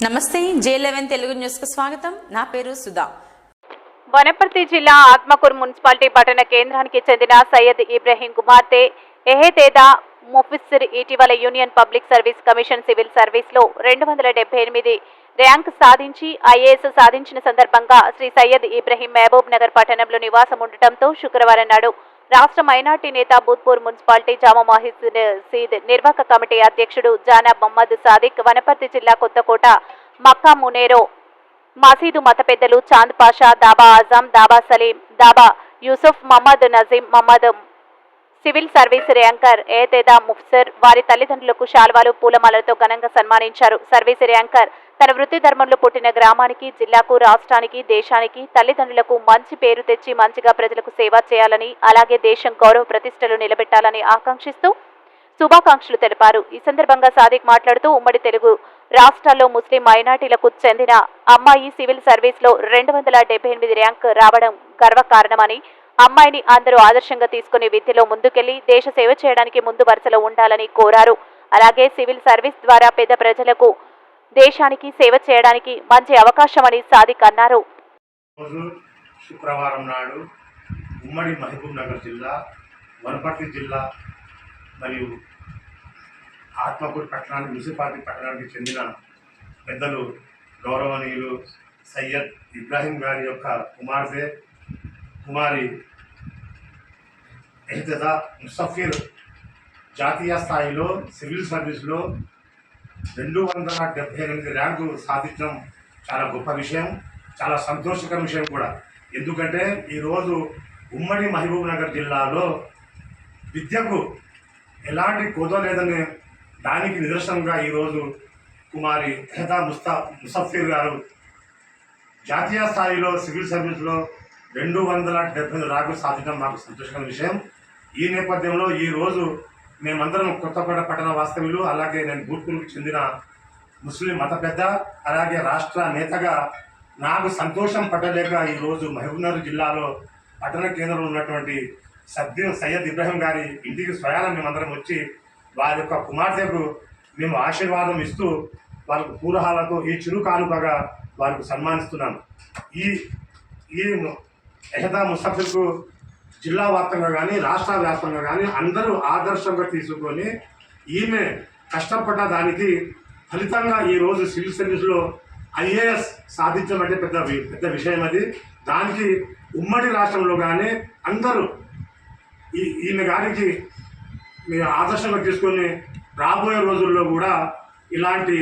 నమస్తే జే లెవెన్ తెలుగు న్యూస్కు స్వాగతం. నా పేరు సుధా. వనపర్తి జిల్లా ఆత్మకూరు మున్సిపాలిటీ పట్టణ కేంద్రానికి చెందిన సయ్యద్ ఇబ్రహీం కుమార్తె ఎహేతేదా ముఫిస్సిర్ ఇటీవల union public service commission civil సర్వీస్లో రెండు వందల డెబ్బై ఎనిమిది ర్యాంక్ సాధించి ఐఏఎస్ సాధించిన సందర్భంగా శ్రీ సయ్యద్ ఇబ్రహీం మహబూబ్ నగర్ పట్టణంలో నివాసం ఉండటంతో శుక్రవారం నాడు రాష్ట్ర మైనార్టీ నేత భూత్పూర్ మున్సిపాలిటీ జామా మహిద్ సీద్ నిర్వాహక కమిటీ అధ్యక్షుడు జానా మహమ్మద్ సాదిక్ వనపర్తి జిల్లా కొత్తకోట మక్కా మునేరో మసీదు మత పెద్దలు చాంద్ పాషా దాబా ఆజం దాబా Saleem dhaba Yusuf Mohammed Nazim Mohammed civil service ranker ఏతేదా ముఫ్సర్ వారి తల్లిదండ్రులకు శాల్వాలు పూలమాలతో ఘనంగా సన్మానించారు. సర్వీస్ ర్యాంకర్ తన వృత్తి ధర్మంలో పుట్టిన గ్రామానికి జిల్లాకు రాష్ట్రానికి దేశానికి తల్లిదండ్రులకు మంచి పేరు తెచ్చి మంచిగా ప్రజలకు సేవ చేయాలని అలాగే దేశం గౌరవ ప్రతిష్టలు నిలబెట్టాలని ఆకాంక్షిస్తూ శుభాకాంక్షలు తెలిపారు. ఈ సందర్భంగా సాదిక్ మాట్లాడుతూ ఉమ్మడి తెలుగు రాష్ట్రాల్లో ముస్లిం మైనార్టీలకు చెందిన అమ్మాయి సివిల్ సర్వీస్లో రెండు వందల డెబ్బై ఎనిమిది ర్యాంక్ రావడం గర్వకారణమని అమ్మాయిని అందరూ ఆదర్శంగా తీసుకుని విద్యలో ముందుకెళ్ళి దేశ సేవ చేయడానికి ముందు వరుసలో ఉండాలని కోరారు. అలాగే సివిల్ సర్వీస్ ద్వారా పేద ప్రజలకు దేశానికి సేవ చేయడానికి మంచి అవకాశమని సాదిక్ అన్నారు శుక్రవారం నాడు ఉమ్మడి మహబూబ్ నగర్ జిల్లా వనపర్తి జిల్లా మరియు ఆత్మకూరు పట్టణానికి మున్సిపాలిటీ పట్టణానికి చెందిన పెద్దలు గౌరవనీయులు సయ్యద్ ఇబ్రాహీం గారి యొక్క కుమార్తె కుమారి ఎహ్తదా ముసఫిర్ జాతీయ స్థాయిలో సివిల్ సర్వీస్లో రెండు వందల డెబ్బై ఎనిమిది ర్యాంకు సాధించడం చాలా గొప్ప విషయం చాలా సంతోషకర విషయం కూడా. ఎందుకంటే ఈరోజు ఉమ్మడి మహబూబ్ నగర్ జిల్లాలో విద్యకు ఎలాంటి కోదో లేదని దానికి నిదర్శనంగా ఈరోజు కుమారి హెదా ముస్తా ముసఫీర్ గారు జాతీయ స్థాయిలో సివిల్ సర్వీస్లో రెండు వందల డెబ్బై ర్యాంకులు సాధించడం మాకు సంతోషకరమైన విషయం. ఈ నేపథ్యంలో ఈరోజు మేమందరం కొత్తపేట పట్టణ వాస్తవ్యులు అలాగే నేను భూత్పూర్కి చెందిన ముస్లిం మత పెద్ద అలాగే రాష్ట్ర నేతగా నాకు సంతోషం పట్టలేక ఈరోజు మహబూబ్నగర్ జిల్లాలో పట్టణ కేంద్రంలో ఉన్నటువంటి సద్య సయ్యద్ ఇబ్రాహిం గారి ఇంటికి స్వయాన మేమందరం వచ్చి వారి యొక్క కుమార్తెకు మేము ఆశీర్వాదం ఇస్తూ వాళ్ళకు పూరహాలతో ఈ చిరు కానుకగా వారికి సన్మానిస్తున్నాను. ఈ ఈ ఎహదా ముసాఫిర్కు జిల్లా వ్యాప్తంగా కానీ రాష్ట్ర వ్యాప్తంగా కానీ అందరూ ఆదర్శంగా తీసుకొని ఈమె కష్టపడ్డ దానికి ఫలితంగా ఈరోజు సివిల్ సర్వీస్లో ఐఏఎస్ సాధించడం అంటే పెద్ద వి- పెద్ద విషయం అది. దానికి ఉమ్మడి రాష్ట్రంలో కానీ అందరూ ఈ ఈమె గారికి మీరు ఆదర్శంగా తీసుకొని రాబోయే రోజుల్లో కూడా ఇలాంటి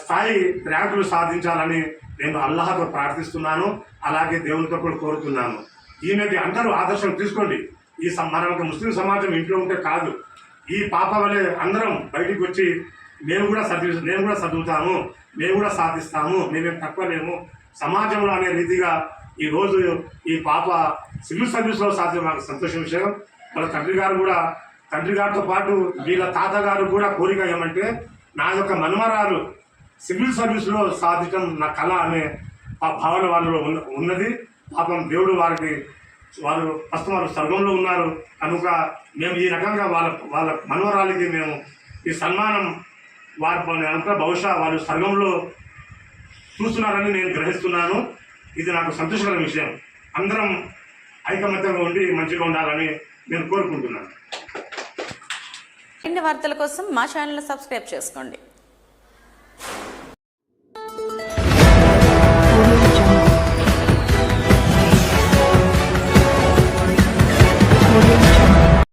స్థాయి ర్యాంకులు సాధించాలని నేను అల్లాహతో ప్రార్థిస్తున్నాను అలాగే దేవునితో కూడా కోరుతున్నాను. ఈమెకి అందరూ ఆదర్శం తీసుకోండి. ఈ మనకు మన ముస్లిం సమాజం ఇంట్లో ఉంటే కాదు. ఈ పాప వలె అందరం బయటికి వచ్చి మేము కూడా చదివి నేను కూడా చదువుతాము మేము కూడా సాధిస్తాము మేమేం తక్కువ లేము. సమాజంలో అనే రీతిగా ఈ రోజు ఈ పాప సివిల్ సర్వీస్లో సాధ్యం మాకు సంతోషం విషయం. వాళ్ళ తండ్రి గారు కూడా తండ్రి గారితో పాటు వీళ్ళ తాతగారు కూడా కోరిక ఏమంటే నా యొక్క మనుమరాలు సివిల్ సర్వీస్లో సాధించడం నా కళ అనే ఆ భావన వాళ్ళలో ఉన్న ఉన్నది. పాపం దేవుడు వారికి వారు ఫస్ట్ వారు స్వర్గంలో ఉన్నారు. కనుక మేము ఈ రకంగా వాళ్ళ వాళ్ళ మనవరాలకి మేము ఈ సన్మానం వారి అంతా బహుశా వాళ్ళు స్వర్గంలో చూస్తున్నారని నేను గ్రహిస్తున్నాను. ఇది నాకు సంతోషకరమైన విషయం. అందరం ఐకమత్యంగా ఉండి మంచిగా ఉండాలని నేను కోరుకుంటున్నాను. మరిన్ని వార్తల కోసం మా ఛానల్ సబ్స్క్రైబ్ చేసుకోండి.